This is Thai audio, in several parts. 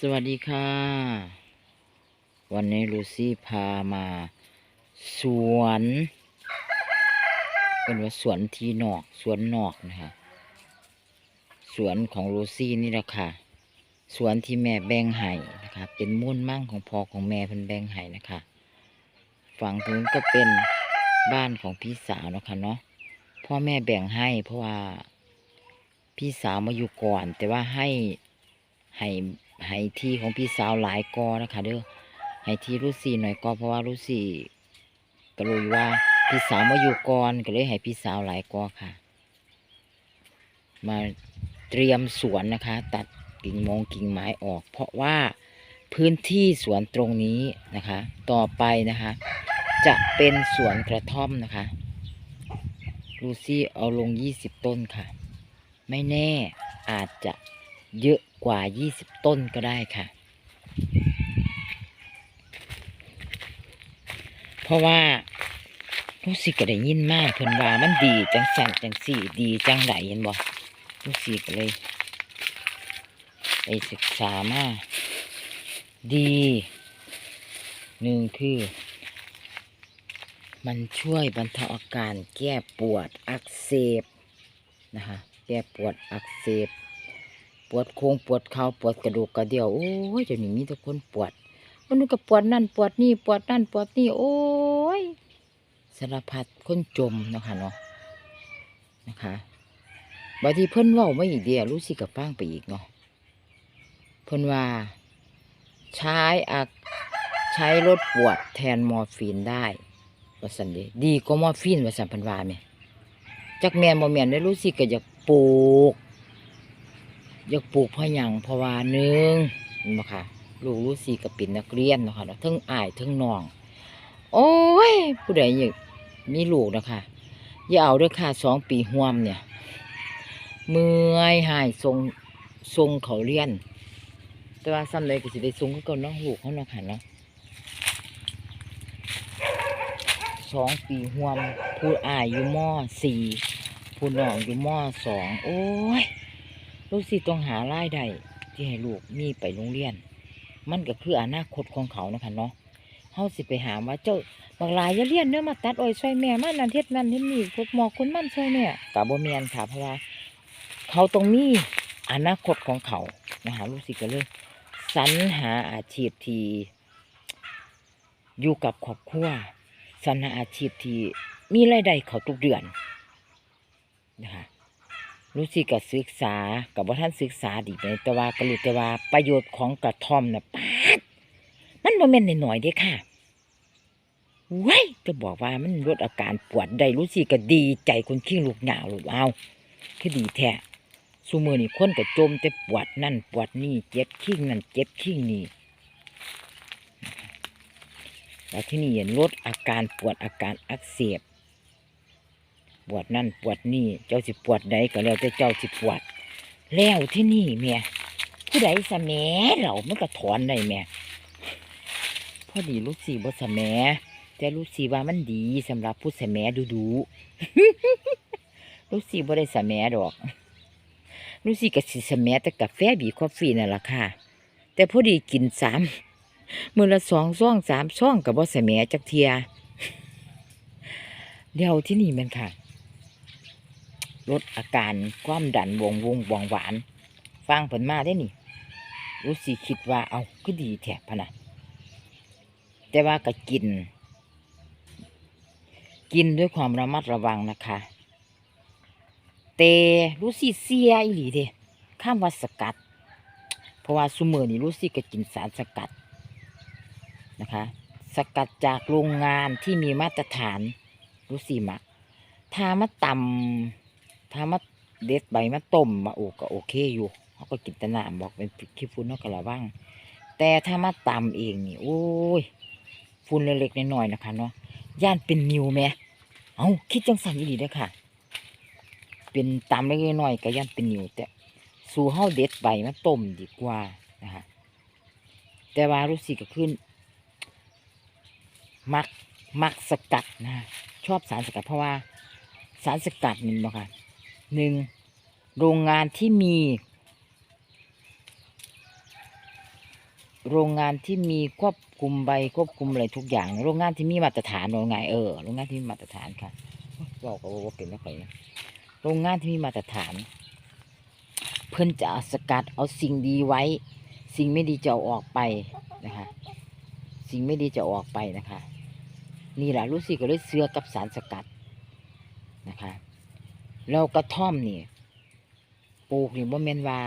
สวัสดีค่ะ วันนี้ลูซี่พามา สวนเป็นว่าสวนที่นอก สวนนอกนะคะ สวนของลูซี่นี่แหละค่ะ สวนที่แม่แบ่งให้นะคะ เป็นมุ่นมั่งของพ่อของแม่เพิ่นแบ่งให้นะคะฝั่งนู้นก็เป็นบ้านของพี่สาวนะคะเนาะพ่อแม่แบ่งให้เพราะว่าพี่สาวมาอยู่ก่อน แต่ว่าให้ให้ ให้ที่ของพี่สาวหลายกอนะคะเด้อให้ที่รุสีหน่อยกอเพราะว่ารุสีก็รู้ว่าพี่สาวมาอยู่ก่อนก็เลยให้พี่สาวหลายกอค่ะ มาเตรียมสวนนะคะ ตัดกิ่งมงกิ่งไม้ออก เพราะว่าพื้นที่สวนตรงนี้นะคะ ต่อไปนะคะ จะเป็นสวนกระท่อมนะคะลูซี่เอาลง 20 ต้นค่ะ ไม่แน่อาจจะ เยอะกว่า 20 ต้นก็ได้ค่ะ เพราะว่ารู้สึกก็ได้ยินมากเพิ่นว่ามันดีจังสั่นจังสี่ดีจังไหนเห็นบ่รู้สึกก็เลยไปศึกษามาดีหนึ่งคือ มันช่วยบรรเทาอาการแก้ปวดอักเสบนะคะแก้ปวดอักเสบ วดโค้งปวดเข่าปวดกระดูกกระเดี่ยวโอ้ยเดี๋ยวนี้มีแต่คนปวดคนนู้นก็ปวดนั่นปวดนี่ปวดนั่นปวดนี่โอ้ยสารพัดคนจมนะคะเนาะนะคะบางทีเพิ่นว่าไม่อีกเดียวรู้สึกกับป้างไปอีกเนาะเพิ่นว่า ใช้อักใช้ลดปวดแทนมอร์ฟีนได้ว่าสันเดดีก็มอร์ฟีนว่าสันเพันว่าไหมจักแมนบ่แมนได้รู้สึกก็อยากปลูก อยากปลูกเพราะหยังเพราะว่าหนึ่งเห็นบ่ค่ะลูกรู้สีกับเป็นนักเรียนนะคะเนาะทั้งอายทั้งน้อง โอ้ย ผู้ใดอยากมีลูกนะคะอย่าเอาด้วยค่ะสองปีห่วมเนี่ย เมื่อยหายทรงทรงเขาเรียน แต่ว่าซ้ำเลยก็สิได้ทรงก็เน้องลูเขาเนาะค่ะเนาะสองปีห่วมผู้อายอยู่มสี่ผู้น้องอยู่มสองโอ้ย ลูกสิษย์ต้องหารายได้ที่ให้ลูกมีไปโรงเรียน มันก็คืออนาคตของเขานะคะเนาะเฮาสิไปหาว่าเจ้าบางรายอย่าเรียนเนื้อมาตัดอ้อยช่วยแม่มานั่นเฮ็ดนั่นเฮ็ดนี่พวกหมอคนมันช่วยแม่กะบ่แม่นค่ะเพราะว่าเขาต้องมีอนาคตของเขานะคะลูกสิษย์ก็เลยสรรหาอาชีพที่อยู่กับครอบครัวสรรหาอาชีพที่มีรายได้เขาทุกเดือนนะคะ รู้สิกับศึกษากับว่าท่านศึกษาดีไปแต่ว่ากรู้แต่ว่าประโยชน์ของกระท่อมนะปาดมันโมเมนต์หน่อยๆเด้ค่ะเว้ยจะบอกว่ามันลดอาการปวดได้รู้สิก็ดีใจคนขี้ลูกหนาวหลูกเอาคือดีแท้สูมือนี่คนก็จมแต่ปวดนั่นปวดนี่เจ็บขี้นั่นเจ็บขี้นี่แล้วที่นี่เห็นลดอาการปวดอาการอักเสบ ปวดนั่นปวดนี่ เจ้าสิปวดใดก็แล้วแต่เจ้าสิปวด แล้วที่นี่เมียผู้ใดสแหมเรามันก็ถอนได้แม่พอดีลูกสีบ่สแหมแต่ลูกสีว่ามันดีสำหรับผู้สแมดูดูๆลูกสีบ่ได้สแหมดอกลูกสีก็สิสแหมแต่กาแฟบีคอฟฟี่นั่นแหละค่ะ แต่พอดีกินสามมื้อละสองซ่องสามซ่องกับบ่สแหมจักเทียเดี๋ยวที่นี่มันค่ะ ลดอาการความดันวงวงบองหวาน ฟังผลมาได้นี่ รู้สิคิดว่าเอาก็ดีแถบพนะแต่ว่าก็กิน กินด้วยความระมัดระวังนะคะแต่รู้สิเสียอีหลีเด้ข้ามว่าสกัด เพราะว่าซูเมอร์นี่รู้สิก็กินสารสกัดนะคะ สกัดจากโรงงานที่มีมาตรฐานรู้สิมักถ้ามาตำ ถ้ามาเด็ดใบมาต้มมาโอ้ก็โอเคอยู่เขาก็กินต่น้ำบอกเป็นขี้ฝุ่นเขาก็ระวังแต่ถ้ามาตำเองนี่โอ้ยฝุ่นเล็กๆน้อยๆนะคะเนาะย่านเป็นนิวแม่เอาคิดจังสันอีหลีเด้อค่ะ เป็นตำเล็กๆน้อยๆก็ย่านเป็นนิวแต่สู่เฮาเด็ดใบมาต้มดีกว่านะคะแต่ว่ารู้สึกก็ขึ้น มักมักสกัดนะชอบสารสกัดเพราะว่าสารสกัดนี่บ่ค่ะ หนึ่งโรงงานที่มี โรงงานที่มีควบคุมใบควบคุมอะไรทุกอย่าง โรงงานที่มีมาตรฐานโรงงานเออโรงงานที่มีมาตรฐานค่ะบอกก็ว่าเป็นแล้วไปนะโรงงานที่มีมาตรฐาน เพื่อนจะสกัดเอาสิ่งดีไว้ สิ่งไม่ดีจะออกไปนะคะ สิ่งไม่ดีจะอออกไปนะคะ นี่แหละรู้สึกก็เลยเสือกับสารสกัดนะคะ แล้วกระท่อมนี่ปลูกนี่บ่แม่นว่า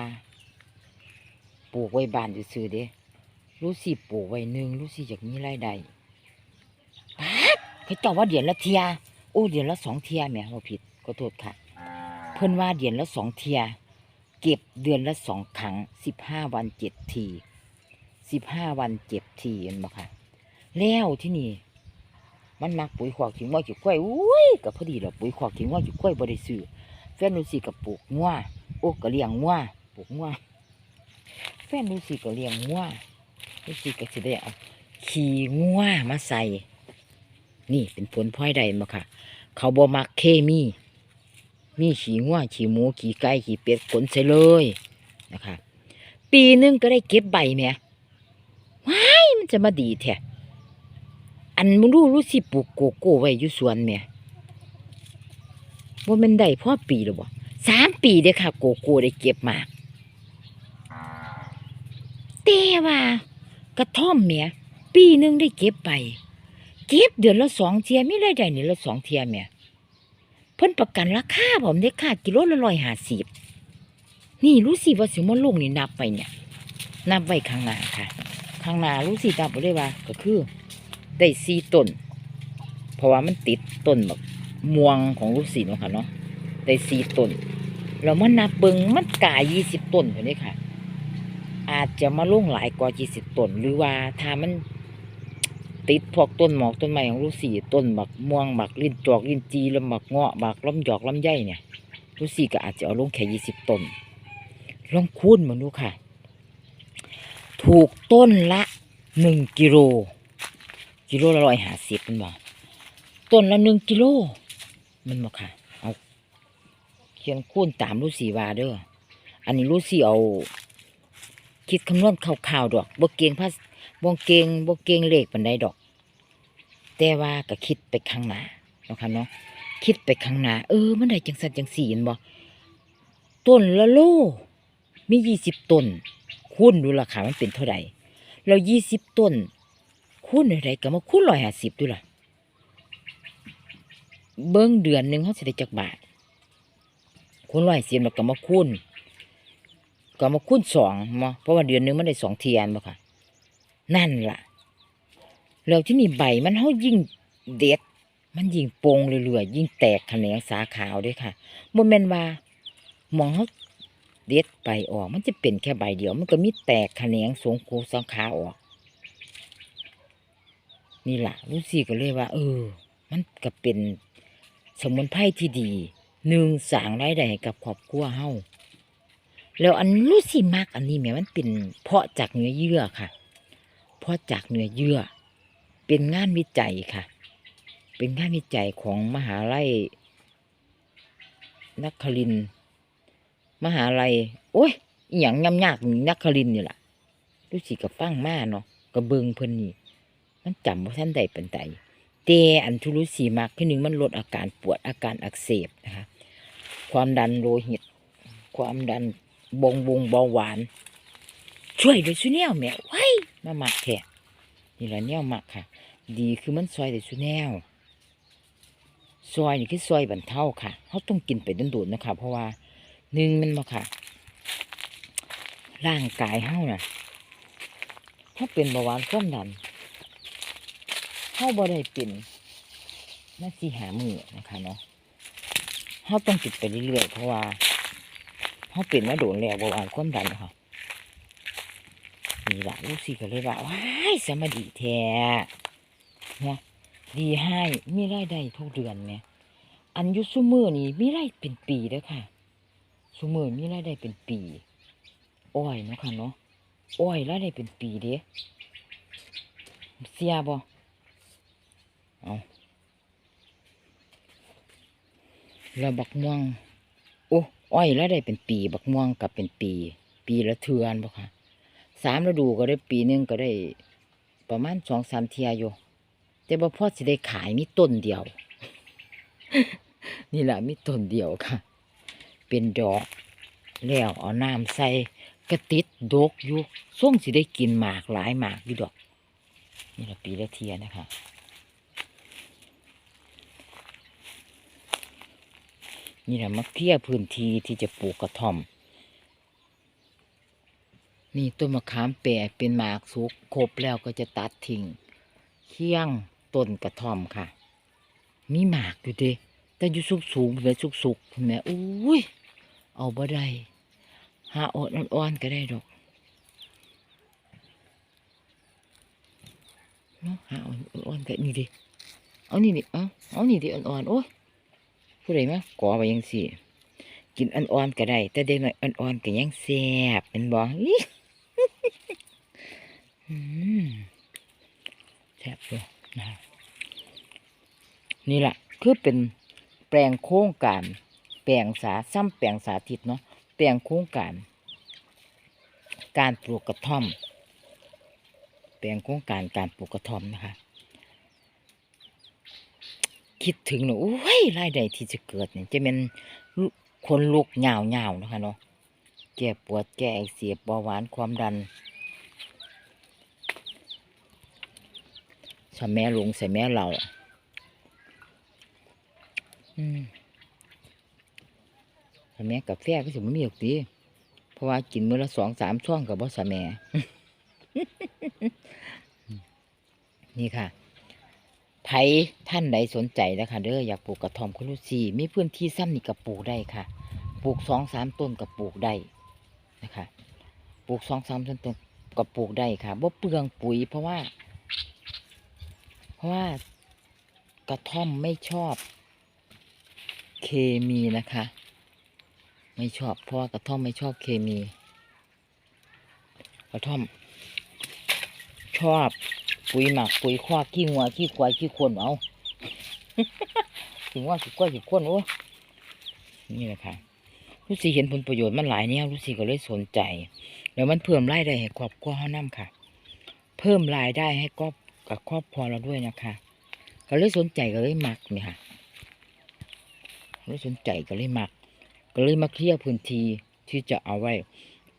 ปลูกไว้บ้านซื่อเด้รู้สิปลูกไว้หนึ่งรู้สิอยากมีรายได้ป๊าดเขาเจ้าว่าเดือนละเทีย โอ้เดือนละสองเทียแหม่เราผิดขอโทษค่ะ เพิ่นว่าเดือนละสองเทีย เก็บเดือนละสองครั้งสิบห้าวันเจ็ดทีสิบห้าวันเจ็บทีเห็นบ่ค่ะ แล้วที่นี่ มันมักปุ๋ยขวากขิงว่าขิงกล้วยอุ้ยก็พอดีแหละปุ๋ยขวากขิงว่าขิงกล้วยบ่ได้ซื้อแฟนนูสิกับปลูกงัวโอ้ก็เลี้ยงงัวปลูกงัวแฟนนูสิก็เลี้ยงงัวนูสิก็สิได้เอาขี่งัวมาใส่ นี่เป็นผลพลอยได้มาค่ะ เขาบ่มักเคมี มีขี่งัวขี่หมูขี่ไก่ขี่เป็ดขนใส่เลยนะคะ ปีนึงก็ได้เก็บใบแหม่ว้ายมันจะมาดีแท้ อันมึงรู้รู้สิปลูกโกโก้ไว้อยู่สวนแหม่ยว่ามันได้พ่อปีหรือบ่สามปีเด้ค่ะ โกโก้ได้เก็บมากแต่ว่ากระท่อมแหม่ยปีหนึ่งได้เก็บไป เก็บเดือนละสองเทียไม่ได้ได้นี่ละสองเทียแหม่ยเพิ่นประกันราคาผมได้ค่ากิโลละร้อยห้าสิบนี่รู้สิว่าสิมันลงนี่นับไปเนี่ย นับไว้ข้างหน้าค่ะ ข้างหน้ารู้สินับไปได้ว่าก็คือ ได้สี่ต้น เพราะว่ามันติดต้นแบบม่วงของลูกศิษย์เนาะค่ะเนาะได้สี่ต้นเรามานับเบิงมันกายี่สิบต้นอยู่นี่ค่ะ อาจจะมาลงหลายกว่ายี่สิบต้น หรือว่าถ้ามันติดพวกต้นหมอกต้นไม้ของลูกศิษย์ต้นบักม่วงบักลิ้นจอกลิ้นจีล้วบักเงาะบักล้มหยอกล้มใยเนี่ยลูกศิษย์ก็อาจจะเอาลงแค่ยี่สิบต้นลองคูณมาดูค่ะ ถูกต้นละหนึ่งกิโล กิโลละร้อยห้าสิบมันบอกต้นละหนึ่งกิโล มันบอกค่ะ เอาเขียนคูณตามรูสีวาเด้ออันนี้รูสีเอา คิดคำนวณคร่าวๆดอกบ่เก่งภาบ่เก่งบ่เก่งเลขปันใดดอก แต่ว่าก็คิดไปข้างหน้าเนาะค่ะเนาะคิดไปข้างหน้าเออมันได้จังสันจังสี่เห็นบ่ต้นละโล มียี่สิบต้นคูณดูราคามันเป็นเท่าไหร่แล้วยี่สิบต้น คูณอะไรก็มาคูณร้อยห้าสิบดูล่ะ เบิ้งเดือนหนึ่งเขาสิได้จักบาทคูณร้อยสิบแล้วก็มาคูณก็มาคูณสองมาเพราะว่าเดือนหนึ่งมันได้สองเทียนบ่ค่ะ นั่นล่ะแล้วที่นี่ใบมันเขายิ่งเด็ด มันยิ่งโปงเรื่อยๆยิ่งแตกแขนงสาขาวด้วยค่ะบ่แมนว่ามองเขาเด็ดใบออก มันจะเป็นแค่ใบเดียว มันก็มีแตกแขนงสงโคสังขาออก นี่ล่ะลูซี่ก็เลยว่า เออ มันก็เป็นสมุนไพรที่ดีหนึ่งสางรายได้ให้กับครอบครัวเฮาแล้วอันลูซี่มากอันนี้แหม่มันเป็นเพาะจากเนื้อเยื่อค่ะ เพาะจากเนื้อเยื่อ เป็นงานวิจัยค่ะ เป็นงานวิจัยของมหาลัยนักคลิน มหาลัย โอ้ยอย่างยำยากนักคลินนี่แหละลูซี่กับฟังมาเนาะกับเบิงเพิ่นนี่ มันจำว่าท่านใดเป็นใดแต่อันทุลุสีมากที่หนึ่งมันลดอาการปวดอาการอักเสบนะคะความดันโลหิต ความดันบงบงเบาหวาน ช่วยโดยสุแนวแม่ไว้มาหมักแท้นี่แหละแนวหมักค่ะ ดีคือมันซอยโดยสุแนวซอยนี่คือซอยบรรเทาค่ะเขาต้องกินไปโดนๆนะคะเพราะว่าหนึ่งมันมาค่ะ ร่างกายเฮาน่ะถ้าเป็นเบาหวานความดัน เฮาบ่ได้เป็นนาสิหามือนะคะเนาะเฮาต้องติดไปเรื่อยๆเพราะว่าเฮาเป็นมาโดนแล้วเบาหวานความดันค่ะนี่ละลูกศิษย์ก็เลยว่าว้ายสมาดีแท้เนี่ยดีให้มีรายได้ทุกเดือนเนี่ยอันยุซุมือนี่มีรายเป็นปีเด้อค่ะซุมือมีรายได้เป็นปี อ้อยเนาะค่ะเนาะอ้อยรายได้เป็นปีเด้เสียบ่ เอาแล้วบักม่วง โอ้อ้อยแล้วได้เป็นปี บักม่วงกับเป็นปี ปีละเทือนบ่ค่ะสามฤดูก็ได้ปีหนึงก็ได้ ประมาณสองสามเทียอยู่แต่บ่พอสิได้ขายมีต้นเดียว นี่แหละมีต้นเดียวค่ะ เป็นดอก แล้วเอาน้ำใส่กระติดดกอยู่ส่งสิได้กินหมากหลายหมากอยู่ดอก นี่ละปีละเทียนะคะ นี่แหละมาเคลียพื้นที่ที่จะปลูกกระท่อม นี่ต้นมะขามแปะเป็นหมากสุกครบแล้วก็จะตัดทิ้งเคี่ยงต้นกระท่อมค่ะ มีหมากอยู่เด้แต่อยู่สูงสูงเลยสุกสุกๆแม่อุ้ยเอาบ่ได้หาอ่อนอ่อนๆก็ได้ดอกเนาะหาอ่อนอ่อนๆก็นี่ดิเอานี่ดิเอาเอานี่ดิอ่อนๆโอ้ย ผู้ใดมาก่อไปยังสิกินอ่อนๆก็ได้ แต่เด็กน้อยอ่อนๆก็ยังแซ่บเป็นบ่อิ๊อืมแซ่บเลยนะนี่แหละคือเป็นแปลงโครงการแปลงสาซ้ำแปลงสาธิตเนาะแปลงโครงการการปลูกกระท่อม แปลงโครงการการปลูกกระท่อมนะคะ คิดถึงเนอะโอ้ยรายได้ที่จะเกิดเนี่ยจะเป็นคนลุกเหงาเหงานะคะเนาะแก้ปวดแก้เสียบเบาหวานความดันสแม่ลงใส่แม่เราอืมสแม่กาแฟก็สิมันมีหรอกตีเพราะว่ากินมื้อละสองสามช่วงกับบ่สแม่ นี่ค่ะ ไผท่านใดสนใจนะคะเด้ออยากปลูกกระท่อมคุรุซีมีพื้นที่ซ้ำนี่ก็ปลูกได้ค่ะ ปลูกสองสามต้นก็ปลูกได้นะคะ ปลูกสองสามต้นก็ปลูกได้ค่ะบ่เปลืองปุ๋ยเพราะว่า เพราะว่ากระท่อมไม่ชอบ เคมีนะคะ ไม่ชอบเพราะว่ากระท่อมไม่ชอบเคมี กระท่อม ชอบ ปุ๋ยหมักปุ๋ยคว้าขี้งัวขี้ควายขี้คนเอาขี้งัวขี้ควายขี้คนโอ้นี่แหละค่ะรู้สิเห็นผลประโยชน์มันหลายเนี่ยรู้สิก็เลยสนใจ แล้วมันเพิ่มรายได้ให้ครอบครัวเขานํค่ะ เพิ่มรายได้ให้ครอบกับครอบครัวเราด้วยนะคะก็เลยสนใจก็เลยมักนี่ค่ะก็เลยสนใจก็เลยมัก ก็เลยมาเคลียร์พื้นที่ที่จะเอาไว้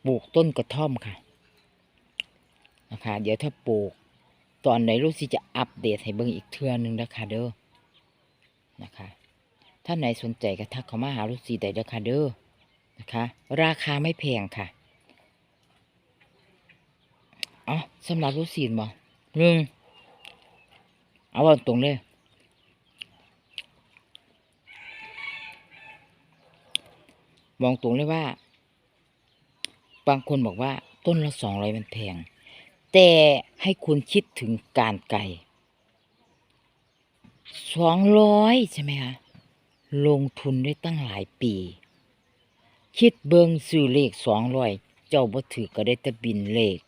ปลูกต้นกระท่อมค่ะนะคะเดี๋ยวถ้าปลูก ตอนไหนรู้สิจะอัปเดตให้เบิ่งอีกเทื่อหนึงนะคะเด้อนะคะถ้าไหนสนใจก็ทักเข้ามาหาลูกสีได้เด้อค่ะเด้อนะคะ ราคาไม่แพงค่ะอ๋อสำหรับลูกสีนบ่หนึ่งเอาว่าตรงเลยมองตรงเลยว่า บางคนบอกว่าต้นละสองร้อยมันแพง แต่ให้คุณคิดถึงการไก่สองร้อยใช่ไหมคะลงทุนได้ตั้งหลายปี คิดเบิงซื้อเลขสองร้อยเจ้าบ่ถือก็ได้แต่บินเลข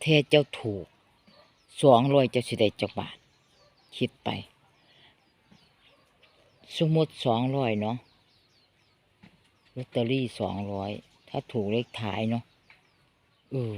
แท้เจ้าถูกสองร้อยเจ้าสิได้จักบาท คิดไป สมมติสองร้อยเนาะลอตเตอรี่สองร้อยถ้าถูกเลขท้ายเนาะเออ